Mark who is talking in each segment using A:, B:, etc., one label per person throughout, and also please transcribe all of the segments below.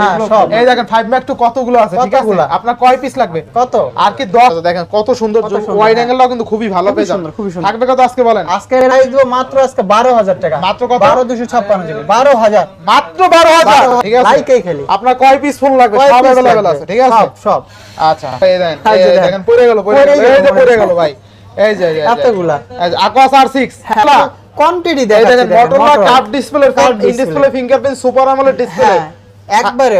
A: হ্যাঁ, কতগুলো আপনার কয় পিস লাগবে কত আর আচ্ছা, হ্যাঁ। ভালো আপনার ফোন লাগবে সব আচ্ছা, হ্যাঁ, পড়ে আর কোয়ান্টিটি দেখেন মোটরোলা কাপ display phone display fingerprint super AMOLED display একবারে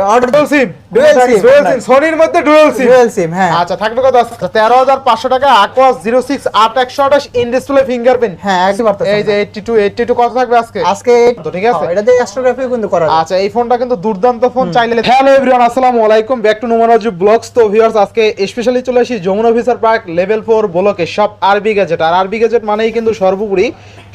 A: সিম ডুয়াল সিম ডুয়াল সিম মধ্যে ডুয়াল সিম ডুয়াল সিম হ্যাঁ আচ্ছা থাকবে কত 13500 টাকা 06 8128 ইন ডিসপ্লে ফিঙ্গারপ্রিন্ট হ্যাঁ এই যে 82 82 কত থাকবে আজকে আজকে তো ঠিক আছে এটা দিয়ে অ্যাস্ট্রোগ্রাফি কিন্তু করা আচ্ছা এই ফোনটা কিন্তু দুর্দান্ত ফোন চাইলে হ্যালো এভরিওয়ান আসসালামু আলাইকুম ব্যাক টু নুমারাজু ব্লগস তো ভিউয়ার্স আজকে স্পেশালি চলে আসি যমুনা অফিসার পার্ক লেভেল 4 ব্লকে সব আরবি গ্যাজেট আর আরবি গ্যাজেট মানেই কিন্তু সর্বোপরি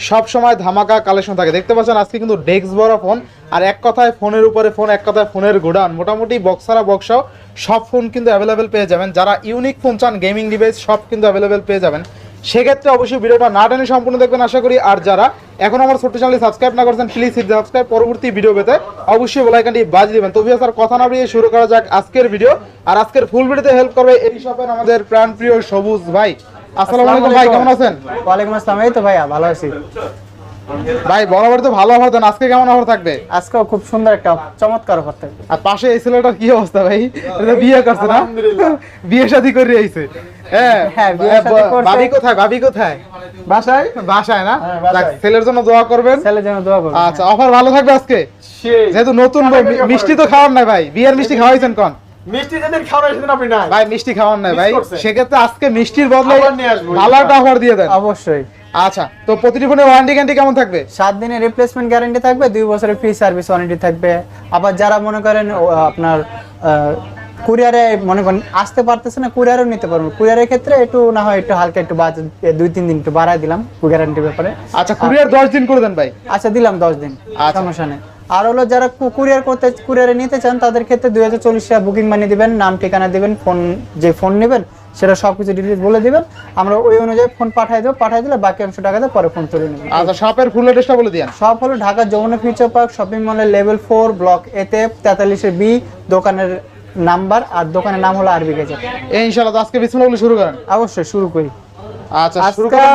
A: সব সময় ধামাকা কালেকশন থাকে দেখতে পাচ্ছেন আজকে কিন্তু ডেস্ক বড় ফোন আর এক কথায় ফোনের উপরে ফোন এক কথায় ফোনের গোডান মোটামুটি বক্সারা বক্সাও সব ফোন কিন্তু অ্যাভেলেবেল পেয়ে যাবেন যারা ইউনিক ফোন চান গেমিং ডিভাইস সব কিন্তু অ্যাভেলেবেল পেয়ে যাবেন সেক্ষেত্রে অবশ্যই ভিডিওটা না টেনে সম্পূর্ণ দেখবেন আশা করি আর যারা এখন আমার ছোট্ট চ্যানেল সাবস্ক্রাইব না করছেন প্লিজ হিট সাবস্ক্রাইব পরবর্তী ভিডিও পেতে অবশ্যই বলাইকানটি বাজ দেবেন তবু ভিও স্যার কথা না বেরিয়ে শুরু করা যাক আজকের ভিডিও আর আজকের ফুল ভিডিওতে হেল্প করবে এই শপের আমাদের প্রাণপ্রিয় সবুজ ভাই আসসালামু আলাইকুম ভাই কেমন আছেন ওয়ালাইকুম আসসালাম এই তো ভালো আছি ভাই বরাবর তো ভালো আজকে কেমন থাকবে খুব সুন্দর একটা চমৎকার থাকবে আর পাশে এই ছেলেটার কি অবস্থা ভাই এটা বিয়ে করছে না বিয়ে শাদি করে আইছে হ্যাঁ হ্যাঁ ভাবি কোথায় ভাবি কোথায় বাসায় বাসায় না হ্যাঁ, ছেলের জন্য দোয়া করবেন ছেলের জন্য দোয়া করবেন আচ্ছা হ্যাঁ। অফার ভালো থাকবে আজকে যেহেতু নতুন মিষ্টি তো খাওয়ার নাই ভাই বিয়ের মিষ্টি খাওয়াইছেন কোন মিষ্টি খাওয়ার নাই ভাই সেক্ষেত্রে আজকে মিষ্টির বদলে দিয়ে দেন অবশ্যই আচ্ছা তো প্রতিটি ফোনের ওয়ারেন্টি গ্যারান্টি কেমন থাকবে সাত দিনের রিপ্লেসমেন্ট গ্যারান্টি থাকবে দুই বছরের ফ্রি সার্ভিস ওয়ারেন্টি থাকবে আবার যারা মনে করেন আপনার কুরিয়ারে মনে করেন আসতে পারতেছে না কুরিয়ারও নিতে পারবো কুরিয়ারের ক্ষেত্রে একটু না হয় একটু হালকা একটু দুই তিন দিন একটু বাড়ায় দিলাম গ্যারান্টি ব্যাপারে আচ্ছা কুরিয়ার দশ দিন করে দেন ভাই আচ্ছা দিলাম দশ দিন আচ্ছা। সমস্যা নেই আর হলো যারা কুরিয়ার করতে কুরিয়ারে নিতে চান তাদের ক্ষেত্রে দুই হাজার চল্লিশ টাকা বুকিং বানিয়ে দেবেন নাম ঠিকানা দেবেন ফোন যে ফোন নেবেন সেটা সবকিছু ডিটেলস বলে দিবেন আমরা ওই অনুযায়ী ফোন পাঠিয়ে দেবো পাঠিয়ে দিলে বাকি অংশ টাকা দিয়ে পরে ফোন তুলে নেবেন আচ্ছা শপের ফুল অ্যাড্রেসটা বলে দিন শপ হলো Dhaka Jamuna future park shopping মলের লেভেল ফোর ব্লক এতে তেতাল্লিশের বি দোকানের নাম্বার আর দোকানের নাম হলো আরবি গেজেট ইনশাল্লাহ আজকে বিসমিল্লাহ বলে শুরু করেন অবশ্যই শুরু করি আচ্ছা শুরু করেন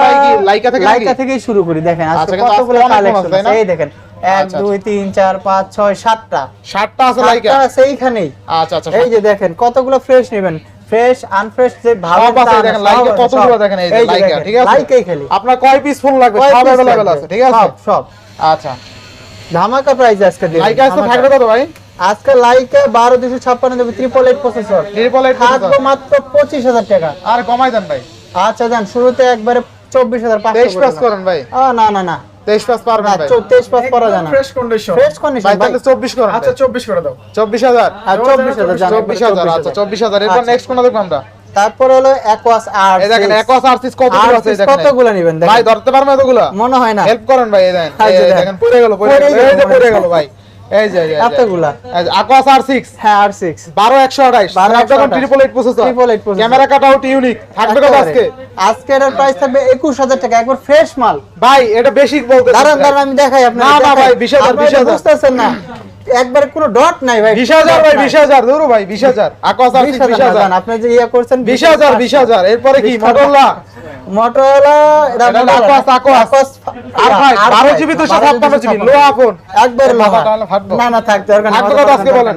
A: লাইকা থেকে লাইকা থেকেই শুরু করি দেখেন আজকে আচ্ছা, কতগুলো কালেকশন এই দেখেন এক আচ্ছা, আচ্ছা। আচ্ছা, কতগুলো ফ্রেশ নেবেন আচ্ছা বারো দুশো ছাপ্পান্ন দেবে ট্রিপল এইট মাত্র পঁচিশ হাজার টাকা যান শুরুতে একবারে চব্বিশ হাজার না না না 23 পাস পারবে না পাস জানা ফ্রেশ কন্ডিশন ফ্রেশ কন্ডিশন ভাই তাহলে 24 আচ্ছা 24 করে দাও 24000 আর 24000 জানা 24000 আচ্ছা 24000 এরপর নেক্সট আচ্ছা। কোন দেখব আমরা হলো অ্যাকোয়াস আর এই দেখেন অ্যাকোয়াস আর কতগুলো আছে দেখেন কতগুলো নেবেন ভাই ধরতে পারবে এতগুলো মনে হয় না হেল্প করেন ভাই এই দেখেন পড়ে গেল পড়ে গেল এই যে পড়ে গেল ভাই এই যে এতগুলা আকোয়াস আর6 হ্যাঁ আর6 12128 Snapdragon 888 processor 888 processor camera cutout unique থাকবে কত আজকে আজকে এটার প্রাইস থাকবে 21000 টাকা একবার ফ্রেশ মাল ভাই এটা বেশি বলতে দাঁড়ান দাঁড়ান আমি দেখাই আপনাকে না না ভাই 20000 20000 বুঝতেছেন না একবারে কোনো ডট নাই ভাই 20000 ভাই 20000 ধরো ভাই 20000 আকাশ আর 20000 আপনি যে ইয়া করছেন 20000 20000 এরপরে কি মটোরোলা মটোরোলা এটা আকাশ আকাশ আর ভাই 12 জিবি তো 256 জিবি লো আপন একবারে লো না না থাকতে আর কথা আজকে বলেন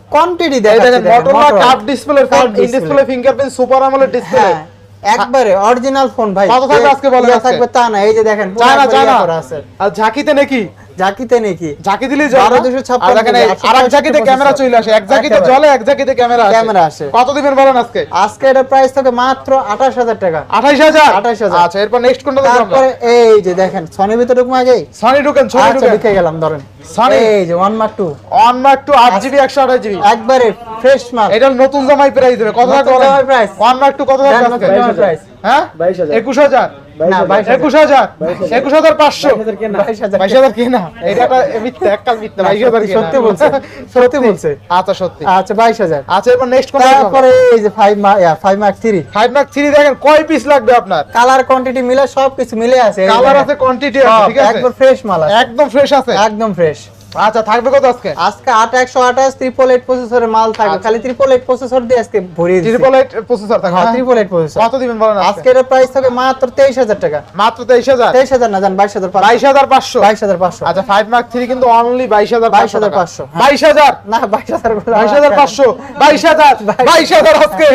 A: কোয়ান্টিটি দেখেন মোটরোলা কাপ display phone display fingerprint super AMOLED display একবারে অরিজিনাল ফোন ভাই কত থাকবে আজকে বলে থাকবে তা না এই যে দেখেন চায়না চায়না আর ঝাঁকিতে নাকি ঝাঁকিতে নাকি ঝাঁকি দিলে ক্যামেরা চলে আসে এক ঝাঁকিতে জলে এক ঝাঁকিতে ক্যামেরা ক্যামেরা আসে কত দিবেন বলেন আজকে আজকে এটা প্রাইস থাকে মাত্র আঠাশ হাজার টাকা আঠাশ হাজার আঠাশ হাজার আচ্ছা এরপর নেক্সট কোনটা তারপরে এই যে দেখেন সনির ভিতরে ঢুকবো আগে সনি ঢুকেন সনি ঢুকে ঢুকে গেলাম ধরেন সনি এই যে one mark two one mark two আট জিবি একশো আঠাশ জিবি একবারে ফ্রেশ মাল এটা নতুন জামাই প্রাইস দেবে কত টাকা ওয়ান মার্ক টু কত টাকা প্রাইস হ্যাঁ একুশ হাজার আচ্ছা, আচ্ছা, আচ্ছা এই যে five five mark three five mark three দেখেন কয় পিস লাগবে আপনার কালার কোয়ান্টিটি মিলে মিলে আছে কালার আছে কোয়ান্টিটি একদম ফ্রেশ একদম ফ্রেশ আছে একদম ফ্রেশ আচ্ছা থাকবে কত আজকে আজকে 8128 ট্রিপল 8 প্রসেসরের মাল থাকবে আচ্ছা। খালি ট্রিপল 8 প্রসেসর দিয়ে আজকে ভরিয়ে ট্রিপল 8 প্রসেসর থাকবে হ্যাঁ ট্রিপল 8 প্রসেসর কত দিবেন বলেন আজকে এর প্রাইস থাকবে মাত্র 23000 টাকা মাত্র 23000 23000 না জান 22500 22500 22500 আচ্ছা 5 মার্ক 3 কিন্তু অনলি 22000 22500 22000 না 22000 22500 22000 22000 আজকে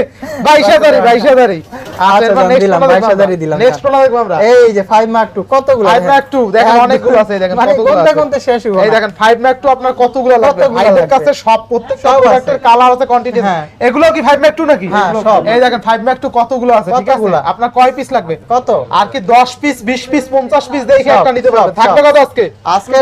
A: 22000 22000 আচ্ছা নেক্সট কোনটা দেখব দিলাম নেক্সট কোনটা দেখব আমরা এই যে 5 মার্ক 2 কতগুলো 5 মার্ক 2 দেখেন অনেকগুলো আছে দেখেন মানে কতগুলো কোনটা কোনটা শেষ হবে এই দেখেন 5 ম্যাক টু আপনার কতগুলো লাগবে কাছে সব প্রত্যেক সব কালার আছে কোয়ান্টিটি হ্যাঁ। এগুলো কি 5 ম্যাক টু নাকি হ্যাঁ, এই দেখেন 5 ম্যাক টু কতগুলো আছে ঠিক আছে আপনার কয় পিস লাগবে কত আর কি 10 পিস 20 পিস 50 পিস দেখে একটা নিতে পারবে থাকবে কত আজকে আজকে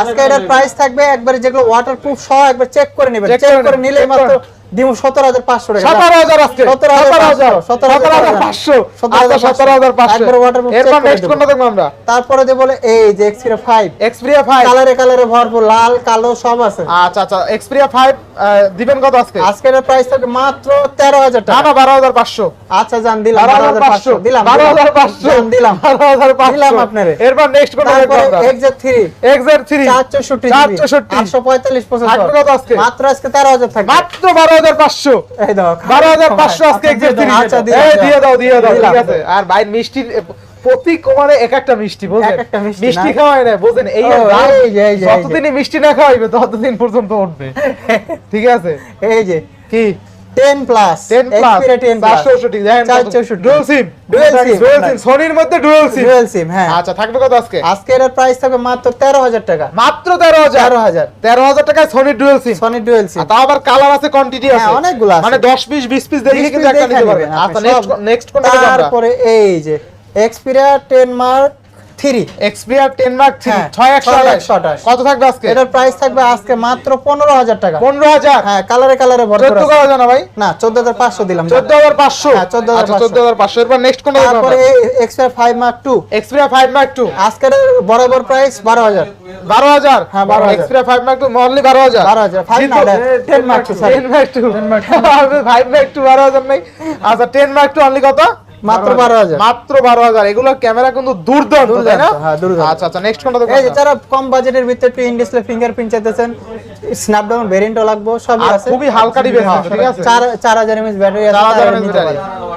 A: আজকে এর প্রাইস থাকবে একবারে যেগুলো ওয়াটারপ্রুফ সহ একবার চেক করে নেবেন চেক করে নিলে মাত্র দিব সতেরো হাজার পাঁচশো সতেরো হাজার আজকে সতেরো হাজার সতেরো হাজার পাঁচশো সতেরো হাজার আমরা তারপরে যে বলে এই যে এক্সপিরিয়া ফাইভ এক্সপিরিয়া ফাইভ কালারে কালারে ভরপুর লাল কালো সব আছে আচ্ছা আচ্ছা এক্সপিরিয়া ফাইভ দিবেন কত আজকে আজকে এর প্রাইস থাকবে মাত্র তেরো হাজার টাকা না বারো হাজার পাঁচশো আচ্ছা জান দিলাম বারো হাজার পাঁচশো দিলাম বারো হাজার পাঁচশো দিলাম বারো হাজার দিলাম আপনার এরপর নেক্সট কোনটা দেখবো এক্সের থ্রি এক্সের থ্রি চারশো ষাট চারশো আটশো পঁয়তাল্লিশ পর্যন্ত কত আজকে মাত্র আজকে তেরো হাজার থাকবে মাত্র বারো প্রতি এক একটা মিষ্টি মিষ্টি না এই মিষ্টি না খাওয়াইবে পর্যন্ত ঠিক আছে এই যে কি 10 প্লাস 10 প্লাস 464 দেখেন 464 dual SIM dual SIM dual SIM সনির মধ্যে ডুয়াল সিম ডুয়াল সিম হ্যাঁ আচ্ছা থাকবে কত আজকে আজকে এর প্রাইস থাকবে মাত্র 13000 টাকা মাত্র 13000 13000 13000 টাকায় সনির ডুয়াল সিম সনির ডুয়াল সিম তাও আবার কালার আছে কোয়ান্টিটি হ্যাঁ, আছে হ্যাঁ অনেকগুলো আছে মানে 10 পিস 20 পিস দেখে কিন্তু একটা নিতে পারবেন আচ্ছা নেক্সট নেক্সট কোনটা তারপরে এই যে Xperia 10 mark five mark two আজকের বরাবর প্রাইস বারো হাজার বারো হাজার হ্যাঁ বারো এক্সপিরিয়ার ফাইভ মার্ক টু মহল্লি বারো হাজার বারো হাজার five mark two two five mark two বারো হাজার নেই আচ্ছা টেন মার্ক টু অনলি কত হ্যাঁ, আচ্ছা, আচ্ছা, যারা কম বাজেটের ভিতরে ফিঙ্গারপ্রিন্ট চাইতেছেন খুবই হালকা ব্যাটারি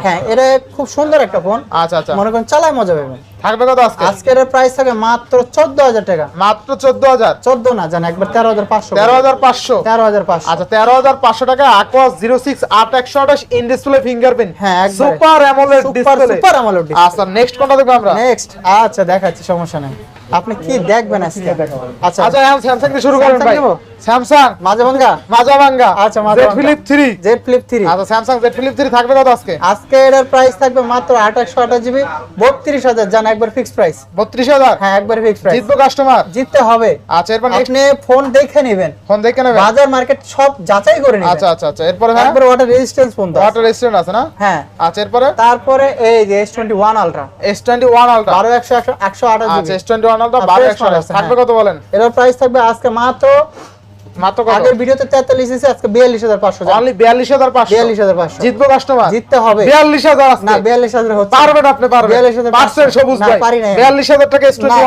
A: হ্যাঁ এটা খুব সুন্দর একটা ফোন আচ্ছা আচ্ছা মনে করেন চালায় মজা পাবেন থাকবে কত আজকে আজকের প্রাইস থাকে মাত্র 14000 টাকা মাত্র 14000 14 না জান একবার 13500 13500 13500 আচ্ছা 13500 টাকা আকোয়াস 06 8128 ইন ফিঙ্গারপ্রিন্ট হ্যাঁ super AMOLED display super AMOLED আচ্ছা নেক্সট কোনটা দেখব আমরা নেক্সট আচ্ছা দেখাচ্ছি সমস্যা নাই আপনি কি দেখবেন আজকে আচ্ছা আচ্ছা আমি স্যামসাং দিয়ে শুরু করব ভাই স্যামসাং মাঝে ভাঙা মাঝে ভাঙা আচ্ছা মাঝে জেড ফ্লিপ 3 জেড ফ্লিপ 3 আচ্ছা স্যামসাং জেড ফ্লিপ 3 থাকবে কত আজকে আজকে এর প্রাইস থাকবে মাত্র 2800 জিবি 32000 জান একবার ফিক্স প্রাইস 32000 হ্যাঁ একবার ফিক্স প্রাইস জিতবো কাস্টমার জিততে হবে আচ্ছা এরপর আপনি ফোন দেখে নেবেন ফোন দেখে নেবেন বাজার মার্কেট সব যাচাই করে নেবেন আচ্ছা আচ্ছা আচ্ছা এরপর হ্যাঁ একবার ওয়াটার রেজিস্ট্যান্স ফোন দাও ওয়াটার রেজিস্ট্যান্স আছে না হ্যাঁ আচ্ছা এরপর তারপরে এই যে S21 Ultra S21 ultra 12100 128 GB S21 হ্যাঁ, থাকবে হ্যাঁ। কত বলেন এটার প্রাইস থাকবে আজকে মাত্র আগের ভিডিওতে 43 আজকে 42500 অনলি 42500 42500 জিতবো কাস্টমার জিততে হবে 42000 না 42000 হচ্ছে আপনি সবুজ ভাই 42000 টাকা স্টুডিও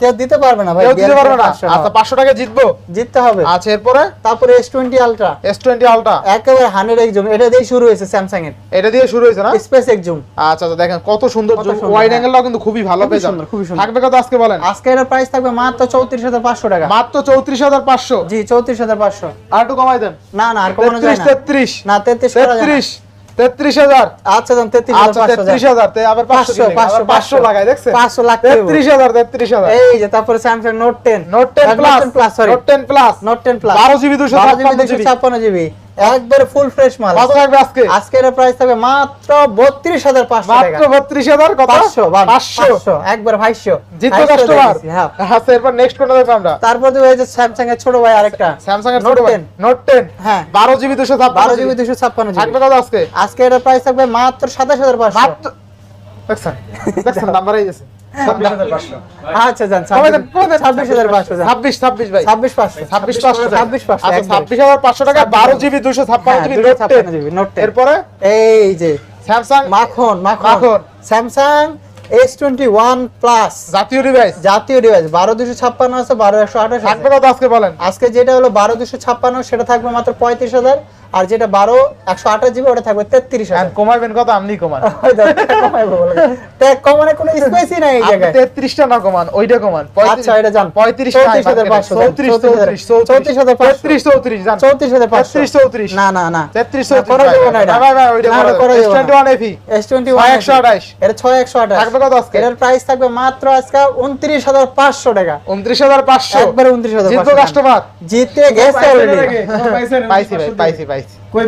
A: কেউ দিতে পারবে না ভাই কেউ দিতে পারবে না আচ্ছা 500 টাকা জিতবো জিততে হবে আচ্ছা এরপরে তারপরে S20 Ultra S20 Ultra একেবারে 100 এক জুম এটা দিয়ে শুরু হয়েছে স্যামসাং এর এটা দিয়ে শুরু হয়েছে না স্পেস এক জুম আচ্ছা আচ্ছা দেখেন কত সুন্দর জুম ওয়াইড অ্যাঙ্গেলটাও কিন্তু খুবই ভালো পেয়ে থাকবে কত আজকে বলেন আজকে এর প্রাইস থাকবে মাত্র 34500 টাকা মাত্র 34500 জি 34 তেত্রিশ হাজার আচ্ছা তেত্রিশ হাজার আচ্ছা, আবার পাঁচশো পাঁচশো পাঁচশো লাগাই পাঁচশো তেত্রিশ হাজার তেত্রিশ হাজার এই যে তারপরে Samsung note ten note ten plus plus note ten plus note ten plus বারো জিবি দুশো ছাপ্পান্ন জিবি একবারে ফুল ফ্রেশ মাল কত থাকবে আজকে আজকের প্রাইস থাকবে মাত্র 32500 টাকা 500 হ্যাঁ। আচ্ছা, ছোট ভাই আরেকটা স্যামসাং নোট হ্যাঁ জিবি আজকে প্রাইস থাকবে মাত্র দেখছেন দেখছেন নাম্বারই এই যে স্যামসাং মাখন মাখন স্যামসাং ওয়ান প্লাস জাতীয় জাতীয় বারো ছাপ্পান্ন আছে বারো একশো আজকে বলেন আজকে যেটা হলো বারো দুশো ছাপ্পান্ন সেটা থাকবে মাত্র পঁয়ত্রিশ হাজার আর যেটা বারো একশো আঠাশ জিবি ওটা থাকবে তেত্রিশ কমাবেন কত আপনি কমান কমানে কোনো স্পেসই নাই তেত্রিশটা না কমান ওইটা কমান আচ্ছা এটা পঁয়ত্রিশ হাজার পাঁচশো চৌত্রিশ চৌত্রিশ হাজার পঁয়ত্রিশ চৌত্রিশ চৌত্রিশ হাজার পঁয়ত্রিশ চৌত্রিশ না না না তেত্রিশ twenty one F E S twenty one একশো আঠাশ এটা ছয় একশো আঠাশ থাকবে কত আজকে এটার প্রাইস থাকবে মাত্র আজকে উনত্রিশ হাজার পাঁচশো টাকা উনত্রিশ হাজার পাঁচশো একবার উনত্রিশ হাজার কাস্টমার জিতে গেছে পাইছি পাইছি পাইছি আর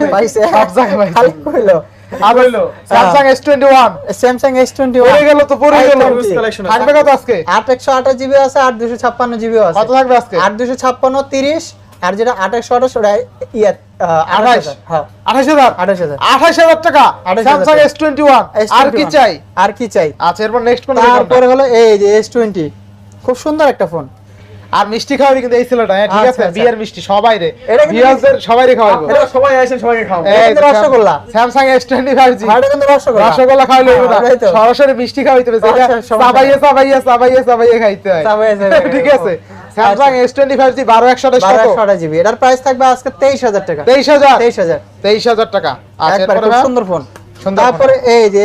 A: যেটা আঠাশ ওটা আঠাশ আঠাশ হাজার হ্যাঁ। টাকা স্যামসাং ওয়ান আর কি চাই আর কি চাই আচ্ছা, হলো এই এস টোয়েন্টি খুব সুন্দর একটা ফোন আর মিষ্টি খাওয়াবি কিন্তু এই ছেলেটা হ্যাঁ ঠিক আচ্ছা, আছে আচ্ছা। বিয়ের মিষ্টি সবাই রে বিয়ারদের সবাই রে খাওয়াবো এটা সবাই আসেন সবাই খাওয়াবো এটা রসগোল্লা স্যামসাং S25 জি এটা কিন্তু রসগোল্লা রসগোল্লা খাইলে হবে না সরাসরি মিষ্টি খাওয়াইতে হবে যেটা আচ্ছা, সাবাইয়ে সাবাইয়ে সাবাইয়ে সাবাইয়ে খাইতে হয় সাবাইয়ে ঠিক আছে স্যামসাং S25 জি 12128 কত 12128 জিবি এটার প্রাইস থাকবে আজকে 23000 টাকা 23000 23000 23000 টাকা আর এরপর সুন্দর ফোন তারপরে এই যে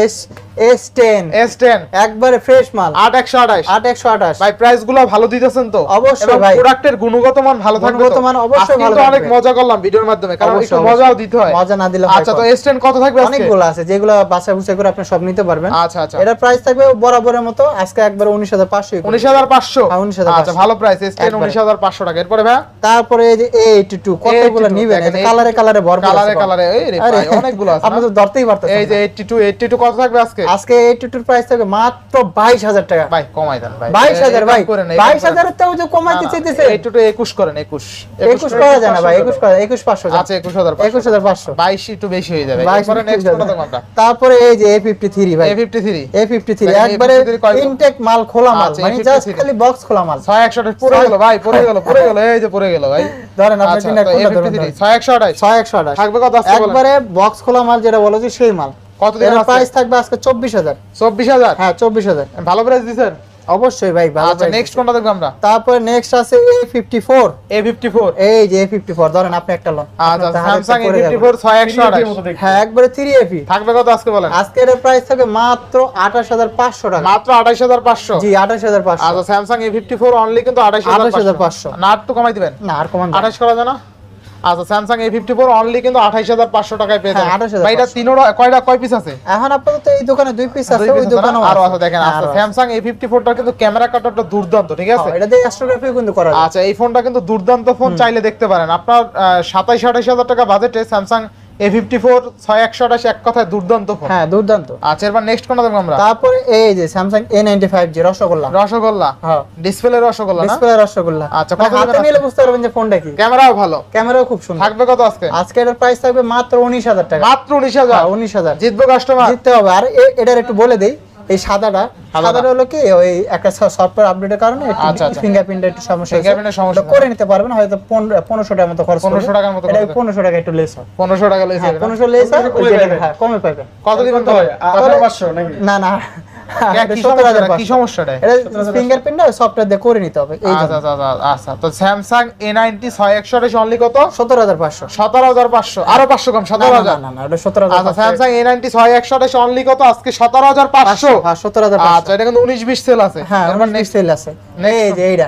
A: S10 S10 একবারে ফ্রেশ মাল 8128 8128 ভাই প্রাইস গুলো ভালো দিতেছেন তো অবশ্যই ভাই প্রোডাক্টের গুণগত মান ভালো থাকবে গুণগত মান অবশ্যই ভালো থাকবে অনেক মজা করলাম ভিডিওর মাধ্যমে কারণ একটু মজাও দিতে হয় মজা না দিলে আচ্ছা তো S10 কত থাকবে আজকে অনেকগুলো আছে যেগুলো বাসা বুঝে করে আপনি সব নিতে পারবেন আচ্ছা আচ্ছা এটার প্রাইস থাকবে বরাবরের মতো আজকে একবারে 19500 19500 হ্যাঁ 19500 আচ্ছা ভালো প্রাইস S10 19500 টাকা এরপরে ভাই তারপরে এই যে A82 কতগুলো নিবেন এটা কালারে কালারে ভরপুর কালারে কালারে এই রে ভাই অনেকগুলো আছে আপনি তো ধরতেই পারতেছেন এই যে 82 82 কত থাকবে আজকে আজকে এই টুটুর প্রাইস থাকবে মাত্র বাইশ হাজার টাকা ভাই কমাই দেন ভাই বাইশ হাজার ভাই বাইশ 22000 এর তো কমাইতে চাইতেছে এই টুটু একুশ করেন একুশ একুশ করা যায় না ভাই একুশ করা একুশ 21500 আচ্ছা হাজার পাঁচশো বাইশ একটু বেশি হয়ে যাবে বাইশ এরপরে নেক্সট কোনটা আমরা তারপরে এই যে এ ফিফটি থ্রি ভাই A A fifty three fifty three একবারে ইনটেক মাল খোলা মাল আচ্ছা, মানে জাস্ট খালি বক্স খোলা মাল ছয় 6100 পুরো গেল ভাই পুরো গেল পুরো গেল এই যে পুরো গেল ভাই ধরেন আপনি আচ্ছা, ছয় একশো কোনটা ছয় একশো 6128 থাকবে কত আসছে একবারে বক্স খোলা মাল যেটা বলো যে সেই মাল কত দিন প্রাইস থাকবে আজকে 24000 24000 হ্যাঁ 24000 ভালো প্রাইস দিছেন অবশ্যই ভাই ভালো আচ্ছা নেক্সট কোনটা দেখব আমরা তারপরে নেক্সট আছে A54 A54 এই যে A54 ধরেন আপনি একটা লন আচ্ছা Samsung A54 6128 হ্যাঁ একবারে 3 থাকবে কত আজকে বলেন আজকে এর প্রাইস থাকবে মাত্র 28500 টাকা মাত্র 28500 জি 28500 আচ্ছা Samsung A54 অনলি কিন্তু 28500 না আর তো কমাই দিবেন না আর কমান 28 করা যায় না আচ্ছা Samsung A fifty four only কিন্তু আঠাইশ হাজার পাঁচশো টাকায় পেয়ে হ্যাঁ, এটা তিনো কয়টা কয় পিস আছে এখন আপাতত এই দোকানে দুই পিস আছে ওই দোকানে আরো আছে দেখেন আচ্ছা স্যামসাং এ ফিফটি ফোরটার কিন্তু ক্যামেরা কাটারটা দুর্দান্ত ঠিক আছে হ্যাঁ, এটা দিয়ে অ্যাস্ট্রোগ্রাফি কিন্তু করা আচ্ছা এই ফোনটা কিন্তু দুর্দান্ত ফোন চাইলে দেখতে পারেন আপনার সাতাইশ আঠাইশ হাজার টাকা বাজেটে স্যামসাং এ ফিফটি ফোর ছয় একশো আঠাশ এক কথায় দুর্দান্ত হ্যাঁ দুর্দান্ত আচ্ছা এবার নেক্সট কোনটা দেখবো আমরা তারপরে এই যে Samsung A ninety five G rasgulla rasgulla হ্যাঁ ডিসপ্লে রসগোল্লা ডিসপ্লে রসগোল্লা আচ্ছা মানে হাতে নিলে বুঝতে পারবেন যে ফোনটা কি ক্যামেরাও ভালো ক্যামেরাও খুব সুন্দর থাকবে কত আজকে আজকে এটার প্রাইস থাকবে মাত্র উনিশ হাজার টাকা মাত্র উনিশ হাজার হ্যাঁ, উনিশ হাজার জিতবে কাস্টমার জিততে হবে আর এটার একটু বলে দিই এই সাদাটা সাদাটা হলো কি ওই একটা সফটওয়্যার আপডেটের কারণে ফিঙ্গারপ্রিন্টের আচ্ছা, আচ্ছা। একটু সমস্যা ফিঙ্গারপ্রিন্টের সমস্যা করে নিতে পারবেন হয়তো পনেরোশো টাকার মতো খরচ পনেরোশো টাকার মতো এটা 1500 টাকা একটু লেস হয় 1500 টাকা লেস হয় 1500 লেস হয় কমে পাবেন হ্যাঁ, কত দিন হয় 1500 নাকি না না হ্যাঁ, হ্যাঁ, কি সমস্যাটা আচ্ছা, আচ্ছা, আচ্ছা, হাজার পাঁচশো সতেরো হাজার পাঁচশো আরো পাঁচশো কম সতেরো হাজার স্যামসাং নাইনটি ছয় একশো অনলি কত আজকে সতেরো হাজার পাঁচশো হ্যাঁ, সতেরো হাজার আচ্ছা এটা কিন্তু উনিশ বিশ সেল আছে হ্যাঁ মানে উনিশ সেল আছে এইটা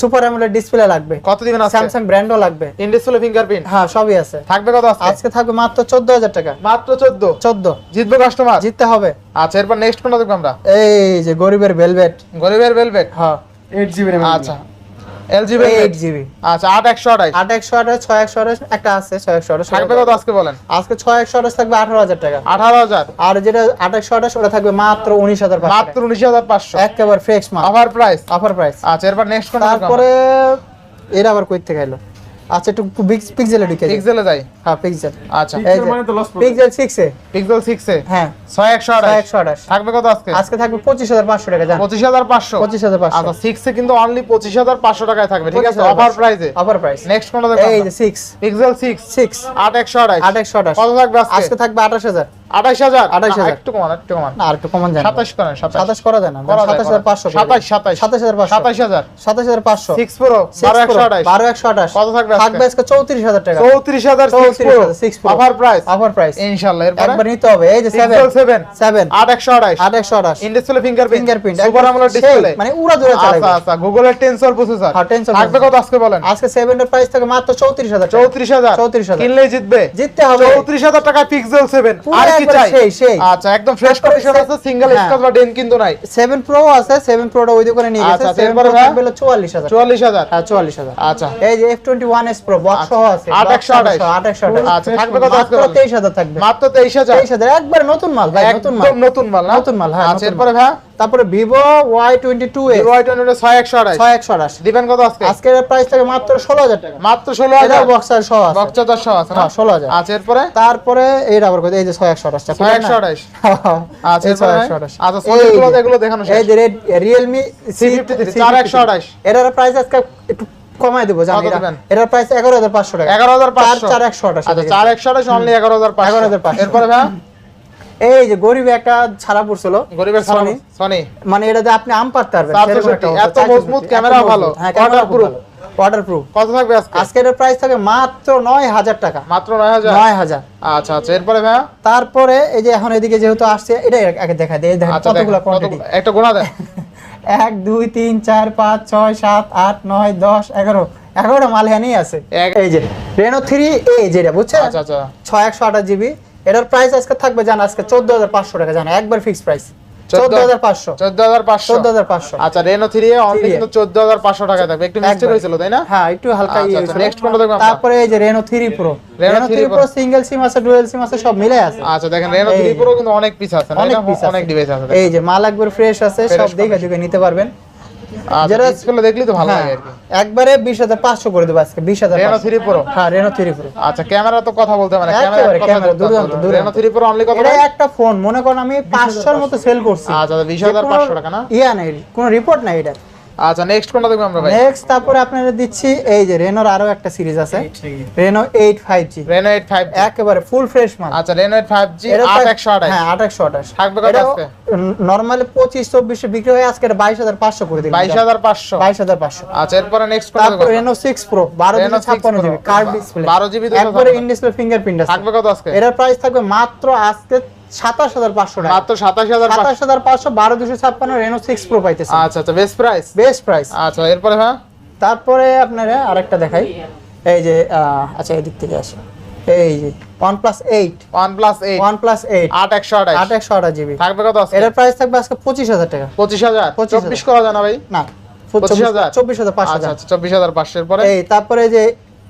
A: সুপার অ্যামোলেড ডিসপ্লে লাগবে কত দিবেন স্যামসাং ব্র্যান্ডও লাগবে ইনডিসপ্লে ফিঙ্গারপ্রিন্ট হ্যাঁ সবই আছে থাকবে কত আজকে আজকে থাকবে মাত্র 14000 টাকা মাত্র 14 14 জিতবে কাস্টমার জিততে হবে আচ্ছা এরপর নেক্সট কোনটা দেখব আমরা এই যে গরিবের ভেলভেট গরিবের ভেলভেট হ্যাঁ 8 জিবি আচ্ছা এলজিবি 8GB আচ্ছা একটা আছে 6128 থাকবে কত আজকে বলেন আজকে 6128 থাকবে 18000 টাকা 18000 আর যেটা 8128 ওটা থাকবে মাত্র 19500 মাত্র 19500 একেবারে ফ্রেশ মাল অফার প্রাইস অফার প্রাইস আচ্ছা এরপর নেক্সট কোন তারপরে এর আবার কই থেকে এলো আচ্ছা একটু পিক্সেলে ঢুকে যায় পিক্সেলে যায় হ্যাঁ পিক্সেল আচ্ছা পিক্সেল মানে তো লস পিক্সেল 6 এ পিক্সেল 6 এ হ্যাঁ 6128 6128 থাকবে কত আজকে আজকে থাকবে 25500 টাকা জান 25500 25500 আচ্ছা 6 এ কিন্তু অনলি 25500 টাকায় থাকবে ঠিক আছে অফার প্রাইসে অফার প্রাইস নেক্সট কোনটা দেখো এই যে 6 পিক্সেল 6 6 8128 8128 কত থাকবে আজকে আজকে থাকবে 28000 ফিঙ্গার প্রিন্ট মানে আচ্ছা, আচ্ছা, হ্যাঁ, আজকে বলেন আজকে প্রাইস থাকে মাত্র চৌত্রিশ হাজার চৌত্রিশ হাজার চৌত্রিশ হাজার জিতবে জিততে হবে চৌত্রিশ হাজার টাকা পিক্সেল সেভেন আর কি চাই আচ্ছা একদম ফ্রেশ হ্যাঁ। আচ্ছা, কন্ডিশন হ্যাঁ, আচ্ছা এই যে F21s Pro বক্স আচ্ছা। সহ আছে 8128 8128 আচ্ছা থাকবে কত থাকবে মাত্র 23000 23000 একবার নতুন মাল ভাই নতুন মাল নতুন মাল নতুন মাল হ্যাঁ আচ্ছা, এরপরে ভাই তারপরে Vivo Y twenty two A Y twenty two ছয় একশো আড়াই ছয় একশো আড়াই দিবেন কত আজকে আজকের প্রাইস থাকে মাত্র ষোলো হাজার টাকা মাত্র ষোলো হাজার বক্সার সহ বক্সার সহ আছে না হ্যাঁ, ষোলো হাজার আচ্ছা এরপরে তারপরে এই রাবার কথা এই যে ছয় একশো আড়াই হ্যাঁ, আচ্ছা, ছয় একশো আড়াই আছে আচ্ছা, ছয় একশো আড়াই আচ্ছা এগুলো এগুলো দেখানো এই যে রিয়েলমি সি ফিফটি চার একশো আড়াইশ এটার প্রাইস আজকে একটু কমাই দেবো জানি এটার প্রাইস এগারো হাজার পাঁচশো টাকা এগারো হাজার পাঁচশো চার একশো আঠাশ আচ্ছা চার একশো আঠাশ অনলি এগারো হাজার এগারো হাজার পাঁচশো এরপরে ভাই এই যে গরিব একটা ছাড়া পড়ছিল গরিবের সনি সনি মানে আপনি আম পারতে পারবেন এত মজবুত ক্যামেরা ভালো তারপরে এই যে এখন এদিকে যেহেতু আসছে এটা দেখা দেয় আচ্ছা, এক দুই তিন চার পাঁচ ছয় সাত আট নয় দশ এগারো এগারোটা মাল হ্যানি আছে এই যে রেনো থ্রি এই যেটা বুঝছেন আচ্ছা, আচ্ছা। ছয় একশো আঠাশ জিবি এটার প্রাইস আজকে থাকবে জান আজকে 14500 টাকা জান একবার প্রাইস 14500 14500 14500 আচ্ছা রেনো 3 এ কিন্তু 14500 টাকা থাকবে একটু তাই না হ্যাঁ একটু হালকা নেক্সট কোনটা দেখব তারপরে এই যে Reno 3 pro Reno 3 pro single SIM আছে ডুয়াল সিম আছে সব মিলে আছে আচ্ছা দেখেন রেনো 3 প্রো কিন্তু অনেক পিস আছে না অনেক ডিভাইস আছে এই যে মাল একবার ফ্রেশ আছে সব নিতে পারবেন যেটা স্কুলে দেখলি তো ভালো হ্যাঁ, লাগে একবারে পাঁচশো করে দেব আজকে হাজার রেনো থ্রি প্রো হ্যাঁ রেনো থ্রি প্রো আচ্ছা ক্যামেরা তো কথা বলতে মানে রেনো থ্রি প্রো অনলি কথা একটা ফোন মনে করেন আমি পাঁচশোর মতো সেল করছি আচ্ছা, আচ্ছা টাকা না ইয়া নাই কোনো রিপোর্ট নাই এটা আচ্ছা নেক্সট কোনটা দেখব আমরা ভাই নেক্সট তারপরে আপনারা দিচ্ছি এই যে রেনোর আরো একটা সিরিজ আছে রেনো 8 রেনো 8 একেবারে ফুল ফ্রেশ মাল আচ্ছা রেনো 8 8128 হ্যাঁ 8128 থাকবে কত আজকে নরমালি 25 24 এ বিক্রি হয় আজকে 22500 করে দিলাম 22500 22500 আচ্ছা এরপর নেক্সট কোনটা দেখব Reno 6 pro 12 GB GB display 12 একবারে ইন ডিসপ্লে ফিঙ্গারপ্রিন্ট আছে থাকবে কত আজকে এর প্রাইস থাকবে মাত্র আজকে সাতাশ হাজার পাঁচশো টাকা সাতাশ হাজার সাতাশ হাজার পাঁচশো বারো দুশো সিক্স প্রো পাইতেছে আচ্ছা আচ্ছা বেস্ট আচ্ছা, হ্যাঁ? প্রাইস তারপরে আপনারা আরেকটা দেখাই এই যে আচ্ছা এদিক থেকে আসে এই যে OnePlus 8 OnePlus 8 OnePlus জিবি থাকবে কত আছে প্রাইস থাকবে আজকে 25000 টাকা 25000 24 করা যায় না ভাই না 25000 24500 আচ্ছা 24500 এর পরে এই তারপরে যে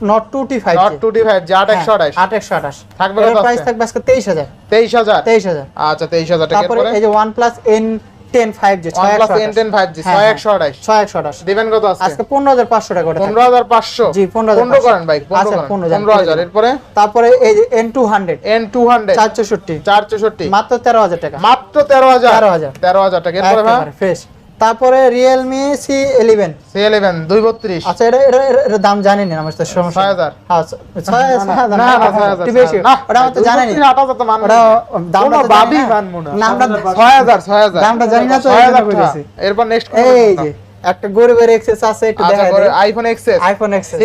A: নট 2T5 নট 2T5 জাট 128 828 থাকবে কত প্রাইস থাকবে আজকে 23000 23000 23000 টাকা এরপরে এই যে OnePlus N 10 5G 6128 N10 5G 6128 6128 দিবেন কত টাকা মাত্র 13000 টাকা মাত্র 13000 13000 13000 টাকা এরপরে ভাই ফ্রেশ তারপরে Realme C eleven C eleven দুই বত্রিশ আচ্ছা এটা এটা দাম জানি না আমার ছয় হাজার ছয় হাজার জানি না তো ছয় হাজার এরপর নেক্সট এই যে একটা গরিবের এক্সেস আছে একটু আইফোন এক্সেস আইফোন এক্সেস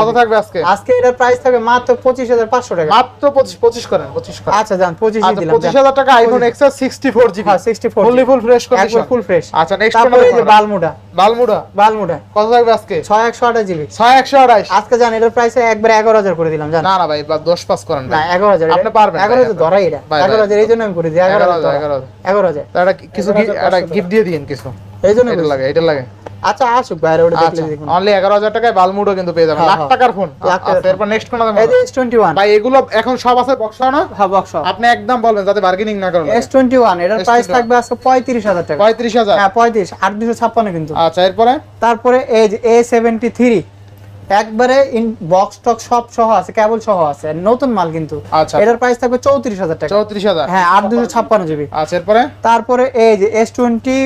A: কত থাকবে আজকে আজকে এর প্রাইস থাকবে মাত্র 25500 টাকা মাত্র 25 25 করেন 25 করেন আচ্ছা জান 25 আচ্ছা, দিলাম 25000 টাকা আইফোন এক্সেস হ্যাঁ 64 full fresh condition full fresh আচ্ছা নেক্সট এই যে বালমুডা বালমুডা বালমুডা কত থাকবে আজকে 6128 আজকে এর প্রাইস একবার 11000 করে দিলাম জান না না ভাই 10 করেন না 11000 আপনি পারবেন 11000 ধরাই এটা 11000 এই জন্য আমি করে দিই 11000 11000 11000 কিছু একটা গিফট দিয়ে দিন কিছু এরপরে তারপরে একবারে ইন বক্স টক সব সহ আছে কেবল সহ আছে নতুন মাল কিন্তু আচ্ছা। এটার প্রাইস থাকবে চৌত্রিশ হাজার টাকা চৌত্রিশ হাজার হ্যাঁ আট দুশো ছাপ্পান্ন জিবি আচ্ছা এরপরে তারপরে এই যে S twenty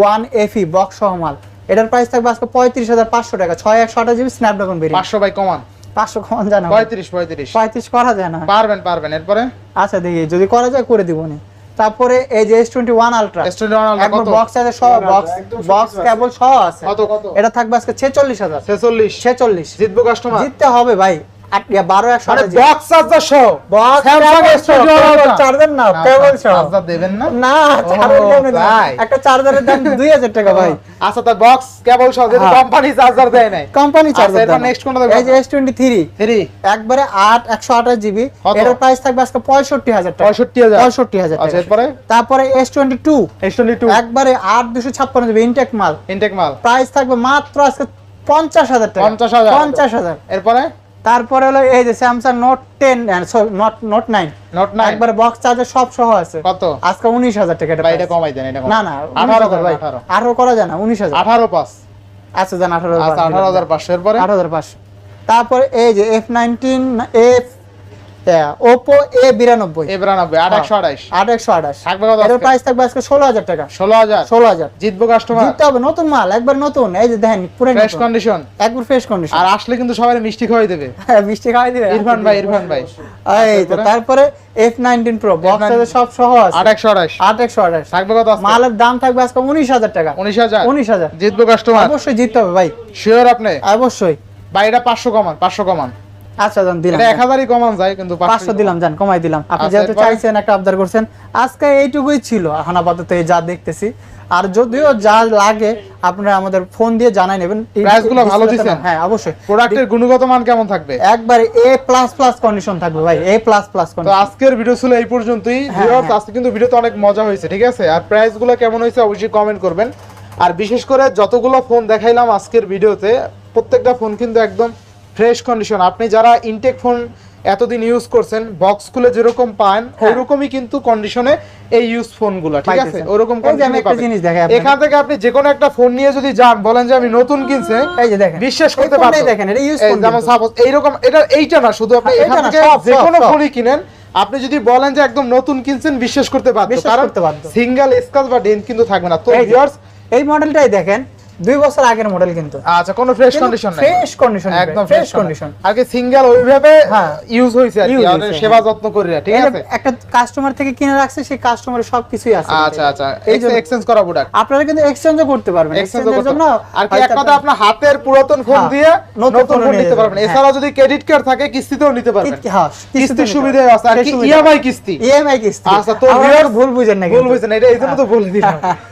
A: one F E box সহমাল এটার প্রাইস থাকবে আজকে পঁয়ত্রিশ হাজার পাঁচশো টাকা ছয় একশো আঠাশ জিবি স্ন্যাপড্রাগন বেরিয়ে পাঁচশো বাই কমান পাঁচশো কমান জানা পঁয়ত্রিশ পঁয়ত্রিশ পঁয়ত্রিশ করা যায় না পারবেন পারবেন এরপরে আচ্ছা দেখি যদি করা যায় করে দিব না তারপরে এই যে S S21 Ultra S21 Ultra কত বক্স আছে সহ বক্স বক্স কেবল সহ আছে এটা থাকবে আজকে হাজার ছেচল্লিশ ছেচল্লিশ জিতবো কাস্টমার জিততে হবে ভাই বারো একশো বক্স চার্জার সহ চার্জার না কেবল চার্জার দেবেন না না হাজার টাকা ভাই আচ্ছা তার বক্স কেবল হ্যাঁ। আচ্ছা, একবারে 8 128 জিবি তারপরে S22 S22 একবারে জিবি ইনটেক মাল ইনটেক মাল প্রাইস থাকবে মাত্র আজকে পঞ্চাশ হাজার টাকা পঞ্চাশ হাজার পঞ্চাশ হাজার এরপরে তারপরে হলো এই যে Samsung note ten note note nine note nine একবার বক্স চার্জার সব সহ আছে কত আজকে উনিশ হাজার টাকা এটা এটা কমাই দেন এটা না না আঠারো ভাই আঠারো করা যায় না উনিশ হাজার আঠারো পাঁচ আচ্ছা জান আঠারো আচ্ছা, আঠারো হাজার পাঁচশো এরপরে আঠারো হাজার পাঁচশো তারপরে এই যে এফ নাইনটিন এফ ওপো হ্যাঁ, এ বিরানব্বই এ বিরানব্বই আট একশো একশো আঠাশ থাকবে ষোলো হাজার টাকা ষোলো হাজার ষোলো হাজার ফ্রেশ কন্ডিশন আসলে মিষ্টি হ্যাঁ, মিষ্টি এই তো তারপরে এফ নাইনটিন প্রো সব একশো আঠাশ মালের দাম থাকবে আজকে উনিশ হাজার টাকা উনিশ হাজার উনিশ হাজার জিতবো কাস্টমার অবশ্যই জিততে হবে ভাই শিওর আপনি অবশ্যই ভাই এটা পাঁচশো কমান পাঁচশো কমান আচ্ছা, আচ্ছা, আমাদের ফোন দিয়ে জানাই নেবেন হ্যাঁ, গুণগত মান কেমন থাকবে এ প্লাস প্লাস কন্ডিশন থাকবে ভাই এ প্লাস প্লাস আজকের ভিডিও ছিল এই পর্যন্তই হ্যাঁ, হ্যাঁ। আজকে কিন্তু ভিডিওতে অনেক মজা হয়েছে ঠিক আছে আর প্রাইসগুলো কেমন হয়েছে অবশ্যই কমেন্ট করবেন আর বিশেষ করে যতগুলো ফোন দেখাইলাম আজকের ভিডিওতে প্রত্যেকটা ফোন কিন্তু একদম ফ্রেশ কন্ডিশন আপনি যারা ইনটেক ফোন এতদিন ইউজ করছেন বক্স খুলে যেরকম পান হ্যাঁ। ওইরকমই কিন্তু কন্ডিশনে এই ইউজ ফোনগুলো ঠিক আছে ওরকম আমি একটা জিনিস দেখাই এখান থেকে আপনি যে কোনো একটা ফোন নিয়ে যদি যান বলেন যে আমি নতুন কিনছে এই যে দেখেন বিশ্বাস করতে পারবেন দেখেন এটা ইউজ ফোন যেমন সাপোজ এইরকম এটা এইটা না শুধু আপনি হ্যাঁ, এখান থেকে যে কোনো ফোনই কিনেন আপনি যদি বলেন যে একদম নতুন কিনছেন বিশ্বাস করতে পারবেন কারণ সিঙ্গেল স্ক্র্যাচ বা ডেন্ট কিন্তু থাকবে না তো ভিউয়ার্স এই মডেলটাই দেখেন দুই বছর আগের মডেল কিন্তু আচ্ছা কোনো ফ্রেশ কন্ডিশন ফ্রেশ কন্ডিশন একদম ফ্রেশ কন্ডিশন আগে সিঙ্গেল ওইভাবে ইউজ হ্যাঁ। হইছে আর কি সেবা যত্ন করি না ঠিক আছে একটা কাস্টমার থেকে কিনে রাখছে সেই কাস্টমারের সবকিছুই আছে আচ্ছা আচ্ছা এই যে এক্সচেঞ্জ করা প্রোডাক্ট আপনারা কিন্তু এক্সচেঞ্জও করতে পারবেন এক্সচেঞ্জের জন্য আর কি এক কথা আপনার হাতের পুরাতন ফোন হ্যাঁ, দিয়ে নতুন ফোন নিতে পারবেন এছাড়া যদি ক্রেডিট হ্যাঁ। কার্ড থাকে কিস্তিতেও নিতে পারবেন হ্যাঁ কিস্তি সুবিধা আছে আর কি ইএমআই e কিস্তি ইএমআই e কিস্তি আচ্ছা তো ভুল বুঝেন না ভুল বুঝেন না এটা এইজন্য তো বলে দিলাম